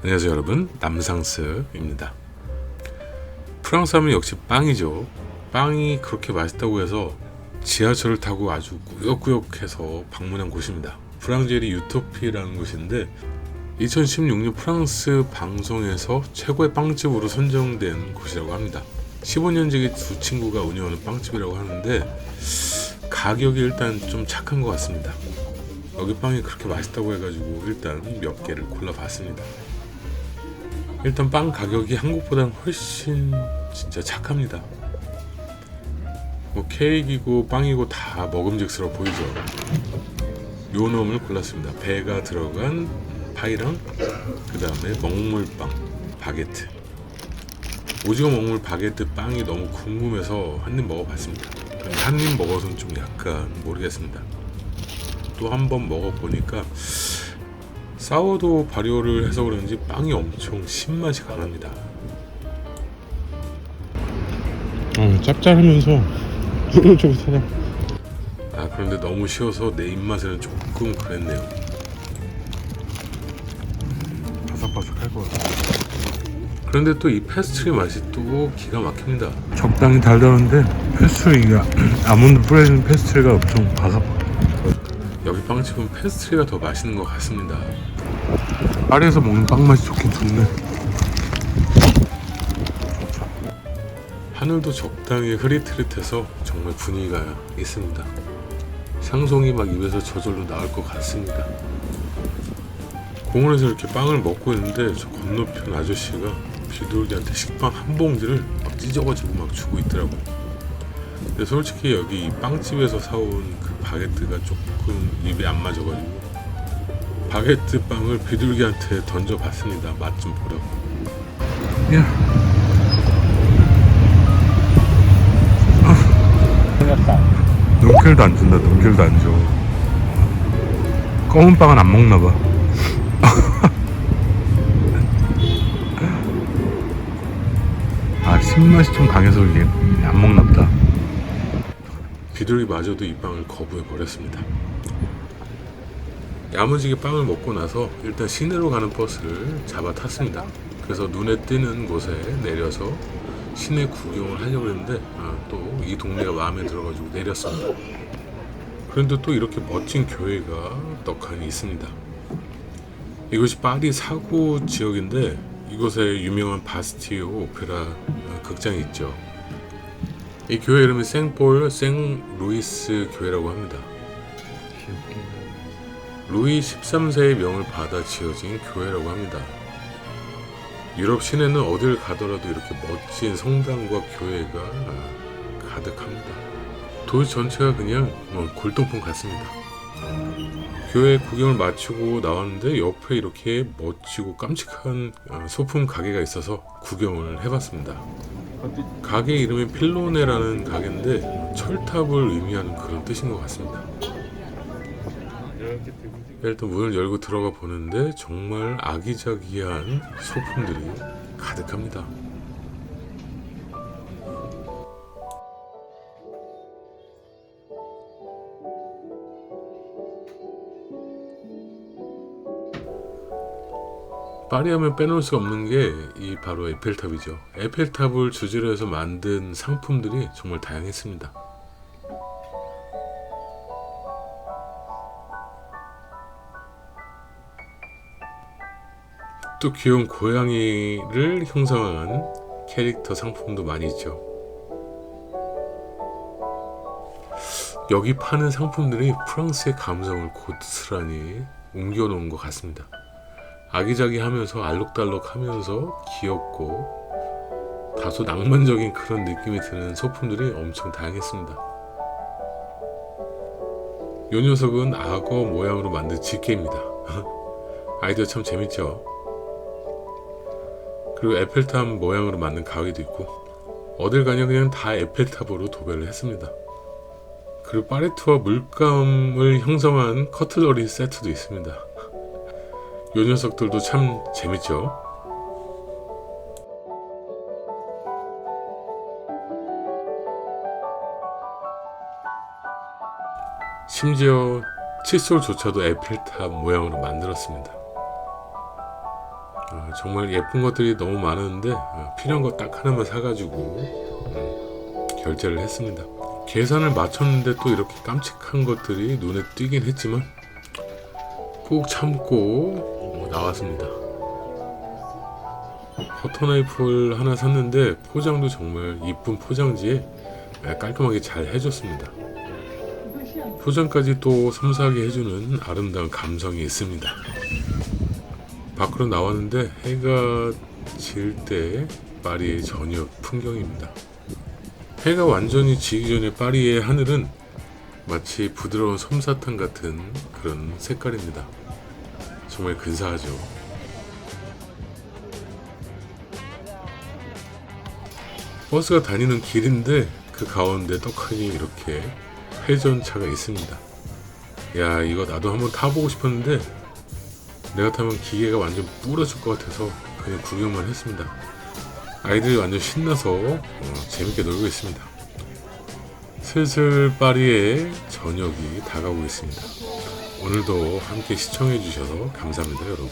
안녕하세요 여러분. 남상스입니다. 프랑스 하면 역시 빵이죠. 빵이 그렇게 맛있다고 해서 지하철을 타고 아주 꾸역꾸역해서 방문한 곳입니다. 프랑제리 유토피라는 곳인데 2016년 프랑스 방송에서 최고의 빵집으로 선정된 곳이라고 합니다. 15년지기 두 친구가 운영하는 빵집이라고 하는데 가격이 일단 좀 착한 것 같습니다. 여기 빵이 그렇게 맛있다고 해가지고 일단 몇 개를 골라봤습니다 일단 빵 가격이 한국보다는 훨씬 진짜 착합니다. 뭐 케이크이고 빵이고 다 먹음직스러워 보이죠. 요 놈을 골랐습니다. 배가 들어간 파이랑 그 다음에 먹물빵, 바게트. 오징어 먹물 바게트 빵이 너무 궁금해서 한 입 먹어봤습니다. 한 입 먹어서는 좀 약간 모르겠습니다. 또 한 번 먹어보니까 사워도 발효를 해서 그런지 빵이 엄청 신맛이 강합니다. 어, 짭짤하면서 쫄깃쫄깃하다. 아 그런데 너무 쉬워서 내 입맛에는 조금 그랬네요. 바삭바삭할 것 같아. 그런데 또이 페스트리 맛이 또 기가 막힙니다. 적당히 달달한데 페스트리가 아몬드 뿌려진 페스트리가 엄청 바삭. 여기 빵집은 페스트리가 더 맛있는 것 같습니다. 파리에서 먹는 빵 맛이 좋긴 좋네. 하늘도 적당히 흐릿흐릿해서 정말 분위기가 있습니다. 상송이 막 입에서 저절로 나올 것 같습니다. 공원에서 이렇게 빵을 먹고 있는데 저 건너편 아저씨가 비둘기한테 식빵 한 봉지를 막 찢어가지고 막 주고 있더라고요. 근데 솔직히 여기 이 빵집에서 사온 그 바게트가 조금 입에 안 맞아가지고 바게트 빵을 비둘기한테 던져봤습니다. 맛 좀 보라고. 야, 눈길도 안 준다. 눈길도 안 줘. 검은 빵은 안 먹나 봐. 아, 신맛이 좀 강해서 이게 안 먹나 보다. 비둘기 마저도 이 빵을 거부해 버렸습니다. 야무지게 빵을 먹고 나서 일단 시내로 가는 버스를 잡아 탔습니다. 그래서 눈에 띄는 곳에 내려서 시내 구경을 하려고 했는데 또이 동네가 마음에 들어가지고 내렸습니다. 그런데 또 이렇게 멋진 교회가 떡하니 있습니다. 이곳이 파리 사고 지역인데 이곳에 유명한 바스티오 오페라 어, 극장이 있죠. 이 교회 이름이 생볼 생루이스 교회라고 합니다. 루이 13세의 명을 받아 지어진 교회라고 합니다. 유럽 시내는 어딜 가더라도 이렇게 멋진 성당과 교회가 가득합니다. 도시 전체가 그냥 뭐 골동품 같습니다. 교회 구경을 마치고 나왔는데 옆에 이렇게 멋지고 깜찍한 어, 소품 가게가 있어서 구경을 해봤습니다. 가게 이름이 필로네라는 가게인데 철탑을 의미하는 그런 뜻인 것 같습니다. 일단 문을 열고 들어가 보는데 정말 아기자기한 소품들이 가득합니다. 파리 하면 빼놓을 수 없는 게 이 바로 에펠탑이죠. 에펠탑을 주제로 해서 만든 상품들이 정말 다양했습니다. 또 귀여운 고양이를 형상화한 캐릭터 상품도 많이 있죠. 여기 파는 상품들이 프랑스의 감성을 고스란히 옮겨놓은 것 같습니다. 아기자기하면서 알록달록하면서 귀엽고 다소 낭만적인 그런 느낌이 드는 소품들이 엄청 다양했습니다. 요 녀석은 악어 모양으로 만든 집게입니다. 아이디어 참 재밌죠? 그리고 에펠탑 모양으로 만든 가위도 있고 어딜 가냐 그냥 다 에펠탑으로 도배를 했습니다. 그리고 파레트와 물감을 형성한 커틀러리 세트도 있습니다. 요 녀석들도 참 재밌죠. 심지어 칫솔조차도 에펠탑 모양으로 만들었습니다. 어, 정말 예쁜 것들이 너무 많았는데 어, 필요한 거딱 하나만 사가지고 음, 결제를 했습니다. 계산을 마쳤는데 또 이렇게 깜찍한 것들이 눈에 띄긴 했지만 꾹 참고 어, 나왔습니다. 버터나이프를 하나 샀는데 포장도 정말 이쁜 포장지에 깔끔하게 잘 해줬습니다. 포장까지 또 섬세하게 해주는 아름다운 감성이 있습니다. 밖으로 나왔는데 해가 질 때 파리의 저녁 풍경입니다. 해가 완전히 지기 전에 파리의 하늘은 마치 부드러운 솜사탕 같은 그런 색깔입니다. 정말 근사하죠. 버스가 다니는 길인데 그 가운데 떡하니 이렇게 회전차가 있습니다. 야 이거 나도 한번 타보고 싶었는데 내가 타면 기계가 완전 부러질 것 같아서 그냥 구경만 했습니다. 아이들이 완전 신나서 어, 재밌게 놀고 있습니다. 슬슬 파리의 저녁이 다가오고 있습니다. 오늘도 함께 시청해 주셔서 감사합니다, 여러분.